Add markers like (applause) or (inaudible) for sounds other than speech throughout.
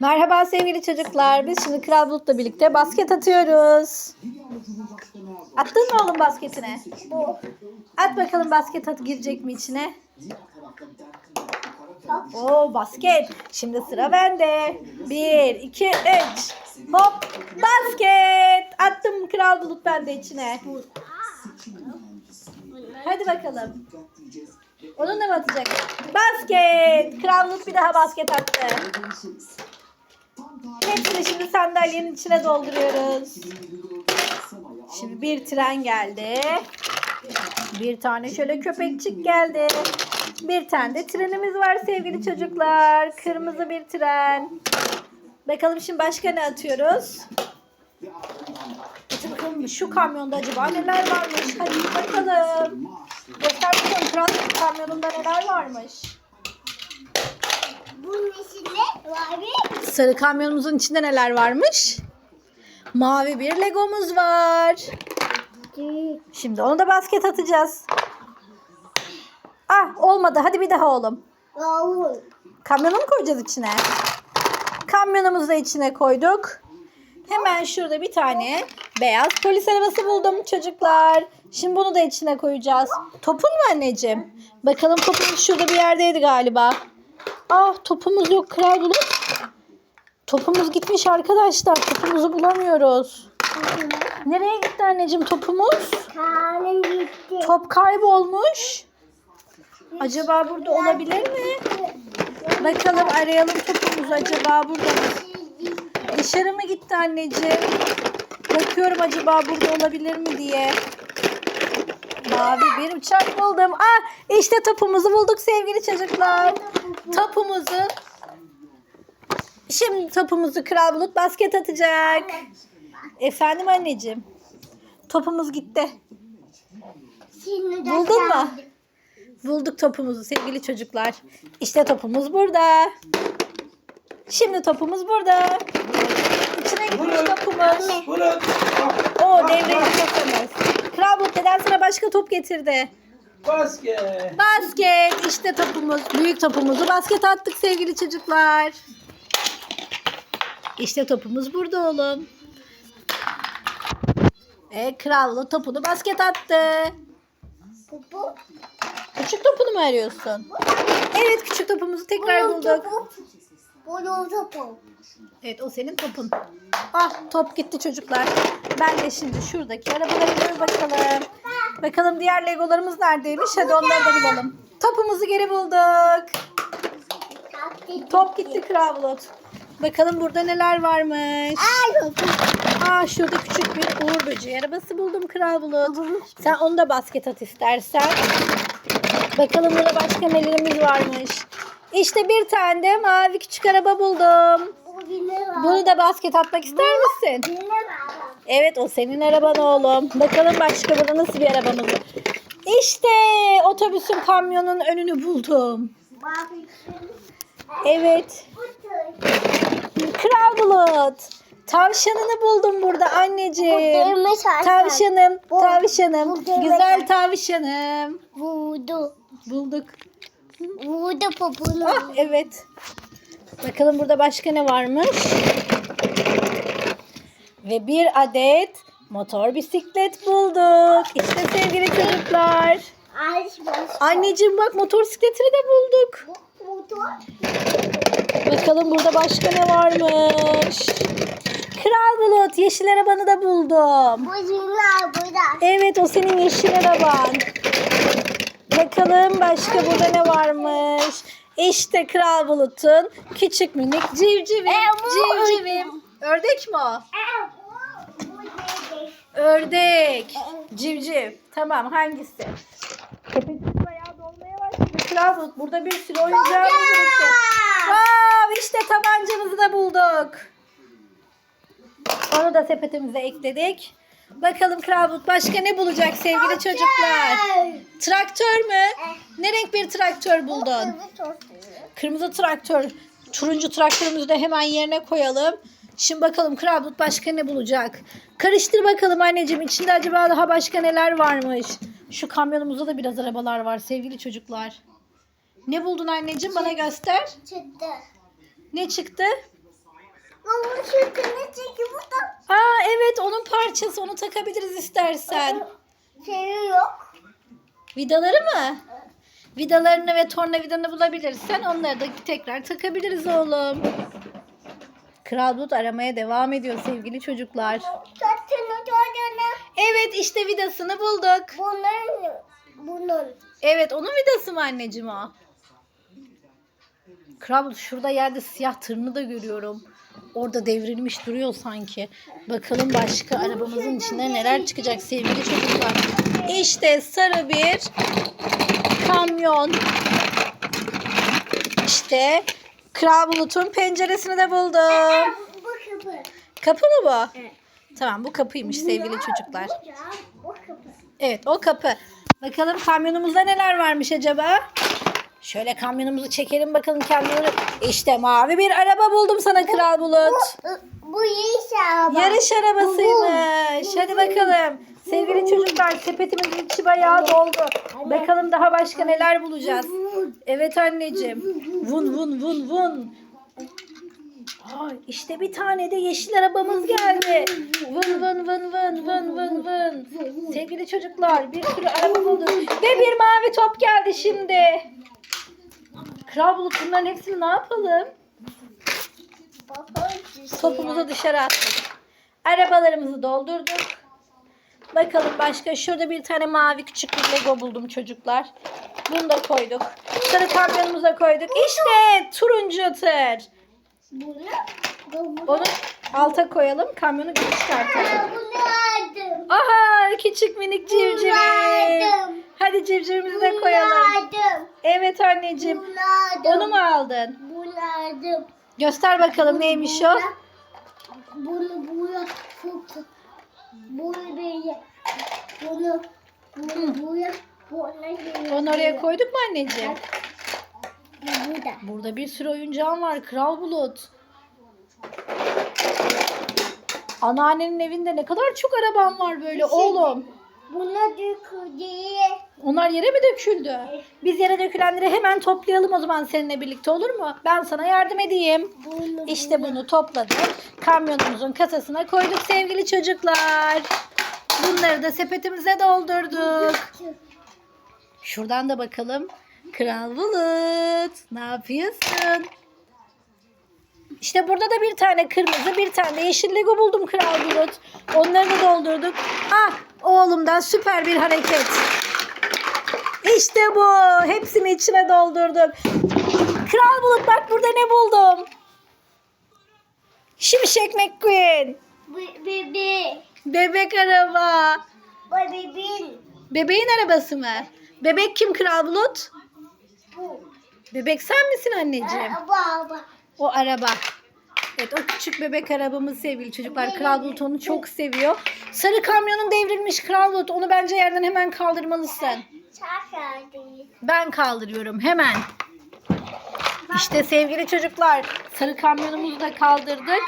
Merhaba sevgili çocuklar. Biz şimdi Kral Bulut'la birlikte basket atıyoruz. Attın mı oğlum basketine? At bakalım basket at girecek mi içine? Oo basket. Şimdi sıra bende. Bir, iki, üç. Hop basket. Attım Kral Bulut ben de içine. Hadi bakalım. Onu da mı atacak? Basket. Kral Bulut bir daha basket attı. Hepsini şimdi sandalyenin içine dolduruyoruz. Şimdi bir tren geldi. Bir tane şöyle köpekçik geldi. Bir tane de trenimiz var sevgili çocuklar. Kırmızı bir tren. Bakalım şimdi başka ne atıyoruz? Bakalım şu kamyonda acaba neler varmış? Hadi bakalım. Göster bakalım kral kamyonunda neler varmış. Bunun içinde bir Sarı kamyonumuzun içinde neler varmış? Mavi bir legomuz var. Şimdi onu da basket atacağız. Ah olmadı. Hadi bir daha oğlum. Kamyonu mu koyacağız içine? Kamyonumuzu da içine koyduk. Hemen şurada bir tane beyaz polis arabası buldum çocuklar. Şimdi bunu da içine koyacağız. Topun mu anneciğim? Bakalım topumuz şurada bir yerdeydi galiba. Ah topumuz yok Kral Bulut. Topumuz gitmiş arkadaşlar. Topumuzu bulamıyoruz. Nereye gitti anneciğim topumuz? Gitti. Top kaybolmuş. Acaba burada olabilir mi? Bakalım arayalım topumuzu acaba burada mı? Dışarı mı gitti anneciğim? Bakıyorum acaba burada olabilir mi diye. Mavi bir uçak buldum. Ah işte topumuzu bulduk sevgili çocuklar. Topumuzu. Şimdi topumuzu Kral Bulut basket atacak. Efendim anneciğim. Topumuz gitti. Buldun mu? Bulduk topumuzu sevgili çocuklar. İşte topumuz burada. Şimdi topumuz burada. İçine gitmiş topumuz. O devreci topumuz. Kral neden sana başka top getirdi? Basket. Basket. İşte topumuz. Büyük topumuzu basket attık sevgili çocuklar. İşte topumuz burada oğlum. E, Kral Bulut topunu basket attı. Bu bu. Küçük topunu mu arıyorsun? Evet küçük topumuzu tekrar Bunun bulduk. topu. Bunun topu. Evet o senin topun. Ah top gitti çocuklar. Ben de şimdi şuradaki arabalara bir bakalım. Bakalım diğer legolarımız neredeymiş. Hadi onları da bulalım. Topumuzu geri bulduk. Top gitti Kral Bulut. Bakalım burada neler varmış. Aa şurada küçük bir uğur böceği arabası buldum Kral Bulut. Sen onu da basket at istersen. Bakalım burada başka nelerimiz varmış. İşte bir tane de mavi küçük araba buldum. Bunu da basket atmak ister misin? Evet o senin araban oğlum. Bakalım başka burada nasıl bir arabamız var. İşte otobüsün kamyonun önünü buldum. Evet. Kral Bulut. Tavşanını buldum burada anneciğim. Tavşanım, tavşanım. Güzel tavşanım. Vurdu. Bulduk. Vurdu popunu. Ah evet. Bakalım burada başka ne varmış? Ve bir adet motor bisiklet bulduk. İşte sevgili çocuklar. Anneciğim bak motor bisikletini de bulduk. Bakalım burada başka ne varmış? Kral Bulut yeşil arabanı da buldum. Evet o senin yeşil araban. Bakalım başka burada ne varmış? İşte Kral Bulut'un küçük minik civcivim. E, Civcivim. Ördek mi o? Neydi? Ördek. Civciv. Tamam hangisi? Sepetimiz bayağı dolmaya başladı. Kral Bulut burada bir sürü oyuncağımız birlikte. Wow, işte tabancamızı da bulduk. Onu da sepetimize ekledik. Bakalım Kral Bulut başka ne bulacak sevgili çocuklar? Traktör mü? Ne renk bir traktör buldun? Kırmızı traktör. Turuncu traktörümüzü de hemen yerine koyalım. Şimdi bakalım Kral Bulut başka ne bulacak? Karıştır bakalım anneciğim. İçinde acaba daha başka neler varmış? Şu kamyonumuzda da biraz arabalar var sevgili çocuklar. Ne buldun anneciğim? Bana göster. Çıktı. Ne çıktı? Burada. Aa evet onun parçası onu takabiliriz istersen. Şeyi yok. Vidaları mı? Vidalarını ve tornavidanı bulabilirsen onları da tekrar takabiliriz oğlum. Kral Bulut aramaya devam ediyor sevgili çocuklar. Sütünü çocuğuna. Evet işte vidasını bulduk. Bunun. Bunun. Evet onun vidası mı anneciğim o? Kral Bulut şurada yerde siyah tırını da görüyorum. Orada devrilmiş duruyor sanki. Bakalım başka arabamızın içinde neler çıkacak sevgili çocuklar. İşte sarı bir kamyon. İşte Kral Bulut'un penceresini de buldum. Bu kapı. Kapı mı bu? Evet. Tamam bu kapıymış sevgili çocuklar. Kapı. Evet o kapı. Bakalım kamyonumuzda neler varmış acaba? Şöyle kamyonumuzu çekelim bakalım kamyonu. İşte mavi bir araba buldum sana Kral Bulut. Bu yeşil araba. Yarış arabasıymış. Hadi bakalım. Sevgili çocuklar sepetimizin içi bayağı doldu. Bakalım daha başka neler bulacağız. Evet anneciğim. Vun vun vun vun. Ay, işte bir tane de yeşil arabamız geldi. Vın vın vın vın vın vın vın. Sevgili çocuklar bir sürü araba bulduk. Ve bir mavi top geldi şimdi. Kral Bulut bunların hepsini ne yapalım? Topumuzu dışarı attık. Arabalarımızı doldurduk. Bakalım başka. Şurada bir tane mavi küçük bir Lego buldum çocuklar. Bunu da koyduk. Sarı kamyonumuza koyduk. İşte turuncu tır. Onu alta koyalım. Kamyonu geri çıkartalım. Aha küçük minik civcivimiz. Hadi civcivimizi de koyalım. aldım. Evet anneciğim. Bunu aldım. Onu mu aldın? Bunu aldım. Göster bakalım neymiş o. Bunu buraya sok. Bunu böyle. Bunu. Bunu buraya. Bunu. Onu oraya koyduk mu anneciğim? Bu burada. Burada bir sürü oyuncağın var. Kral Bulut. Anneannenin evinde ne kadar çok araban var böyle oğlum. Buna döküldü. Onlar yere mi döküldü? Biz yere dökülenleri hemen toplayalım o zaman seninle birlikte olur mu? Ben sana yardım edeyim. Bunu. İşte bunu topladık. Kamyonumuzun kasasına koyduk sevgili çocuklar. Bunları da sepetimize doldurduk. Şuradan da bakalım. Kral Bulut ne yapıyorsun? İşte burada da bir tane kırmızı bir tane de yeşil Lego buldum Kral Bulut. Onları da doldurduk. Ah oğlumdan süper bir hareket. İşte bu. Hepsini içine doldurduk. Kral Bulut bak burada ne buldum. Şimşek McQueen. Be- Bebe. Bebek araba. Bebeğin. Bebeğin arabası mı? Bebek kim Kral Bulut? Bu. Bebek sen misin anneciğim? Araba araba. O araba. Evet o küçük bebek arabamız sevgili çocuklar. Kral Bulut onu çok seviyor. Sarı kamyonun devrilmiş Kral Bulut. Onu bence yerden hemen kaldırmalısın. Ben kaldırıyorum hemen. İşte sevgili çocuklar sarı kamyonumuzu da kaldırdık.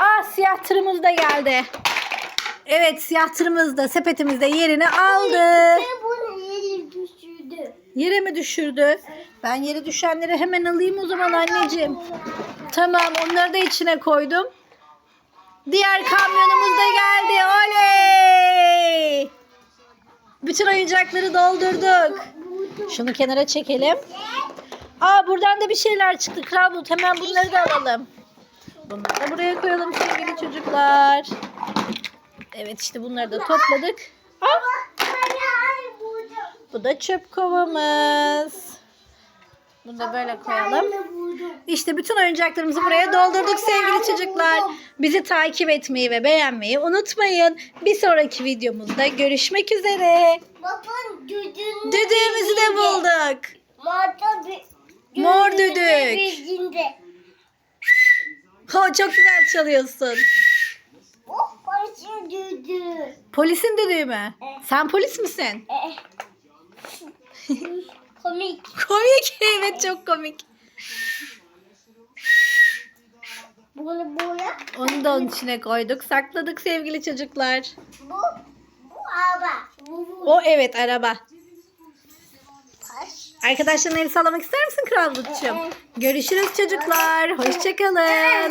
Aa siyah tırımız da geldi. Evet siyah tırımız da sepetimizde yerini aldı. Yere mi düşürdü? Ben yere düşenleri hemen alayım o zaman anneciğim. Tamam onları da içine koydum. Diğer kamyonumuz da geldi. Oley! Bütün oyuncakları doldurduk. Şunu kenara çekelim. Aa buradan da bir şeyler çıktı. Kral Bulut. Hemen bunları da alalım. Bunları da buraya koyalım sevgili çocuklar. Evet işte bunları da topladık. Aa, bu da çöp kovamız. Bunu da böyle koyalım. İşte bütün oyuncaklarımızı buraya doldurduk sevgili çocuklar. Bizi takip etmeyi ve beğenmeyi unutmayın. Bir sonraki videomuzda görüşmek üzere. Bakın Düdüğümüzü de bulduk. Mor düdük. Ha çok güzel çalıyorsun. Oh başı düdüğü. Polisin düdüğü mü? Sen polis misin? (laughs) Komik. Komik. (laughs) Evet çok komik. Bunu buraya. Onu da onun içine koyduk. Sakladık sevgili çocuklar. Bu. Bu araba. Bu bu. O evet araba. Taş. Arkadaşlarına el sallamak ister misin Kral Bulut'cum? Görüşürüz çocuklar. Hoşçakalın.